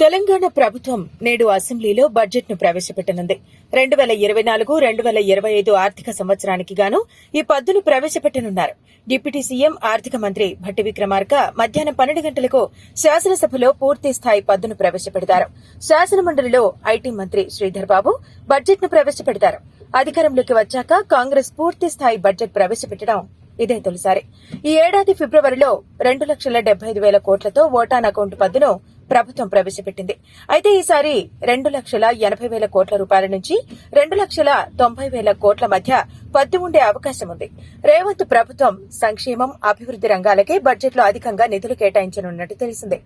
తెలంగాణ ప్రభుత్వం నేడు అసెంబ్లీలో బడ్జెట్ను ప్రవేశపెట్టనుంది. రెండు వేల ఇరవై నాలుగు రెండు వేల ఇరవై ఐదు ఆర్థిక సంవత్సరానికి గాను ఈ పద్దును ప్రవేశపెట్టనున్నారు. డిప్యూటీ సీఎం ఆర్థిక మంత్రి భట్టి విక్రమార్క మధ్యాహ్నం పన్నెండు గంటలకు శాసనసభలో పూర్తి స్థాయి పద్దును ప్రవేశపెడతారు. శాసనమండలిలో ఐటీ మంత్రి శ్రీధర్ బాబు బడ్జెట్ను ప్రవేశపెడతారు. అధికారంలోకి వచ్చాక కాంగ్రెస్ పూర్తి స్థాయి బడ్జెట్ ప్రవేశపెట్టడం ఇదే తొలిసారి. ఈ ఏడాది ఫిబ్రవరిలో రెండు లక్షల డెబ్బై ఐదు వేల కోట్లతో ఓటాన్ అకౌంట్ పద్దును ప్రభుత్వం ప్రవేశపెట్టింది. అయితే ఈసారి రెండు లక్షల ఎనభై వేల కోట్ల రూపాయల నుంచి రెండు లక్షల తొంభై వేల కోట్ల మధ్య పద్దు ఉండే అవకాశం ఉంది. రేవంత్ ప్రభుత్వం సంక్షేమం అభివృద్ది రంగాలకే బడ్జెట్లో అధికంగా నిధులు కేటాయించనున్నట్టు తెలిసిందే.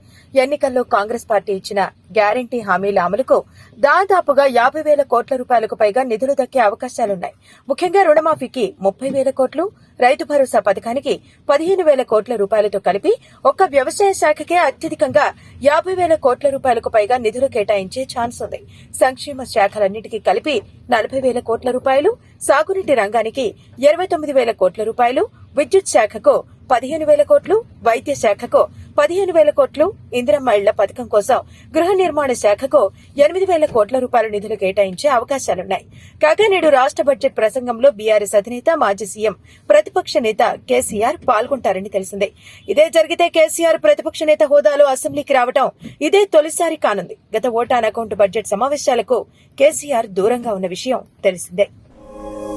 ఎన్నికల్లో కాంగ్రెస్ పార్టీ ఇచ్చిన గ్యారంటీ హామీల అమలుకు దాదాపుగా యాభై వేల కోట్ల రూపాయలకు పైగా నిధులు దక్కే అవకాశాలున్నాయి. ముఖ్యంగా రుణమాఫీకి ముప్పై వేల కోట్లు రైతు భరోసా పథకానికి పదిహేను వేల కోట్ల రూపాయలతో కలిపి ఒక్క వ్యవసాయ శాఖకే అత్యధికంగా యాభై వేల కోట్ల రూపాయలకు పైగా నిధులు కేటాయించే ఛాన్స్ ఉంది. సంక్షేమ శాఖలన్నింటికీ కలిపి నలభై వేల కోట్ల రూపాయలు సాగునీటి రంగానికి ఇరవై తొమ్మిది వేల కోట్ల రూపాయలు విద్యుత్ శాఖకు పదిహేను వేల కోట్లు వైద్య శాఖకు పదిహేను వేల కోట్లు ఇందిరమ్మ ఇళ్ళ పథకం కోసం గృహ నిర్మాణ శాఖకు ఎనిమిది వేల కోట్ల రూపాయల నిధులు కేటాయించే అవకాశాలున్నాయి. కాగా నేడు రాష్ట్ర బడ్జెట్ ప్రసంగంలో బీఆర్ఎస్ అధినేత మాజీ సీఎం ప్రతిపక్ష నేత కేసీఆర్ పాల్గొంటారని తెలిసిందే. ఇదే జరిగితే కేసీఆర్ ప్రతిపక్ష నేత హోదాలో అసెంబ్లీకి రావడం ఇదే తొలిసారి కానుంది. గత ఓటాన్ అకౌంట్ బడ్జెట్ సమావేశాలకు కేసీఆర్ దూరంగా ఉన్న విషయం తెలిసిందే.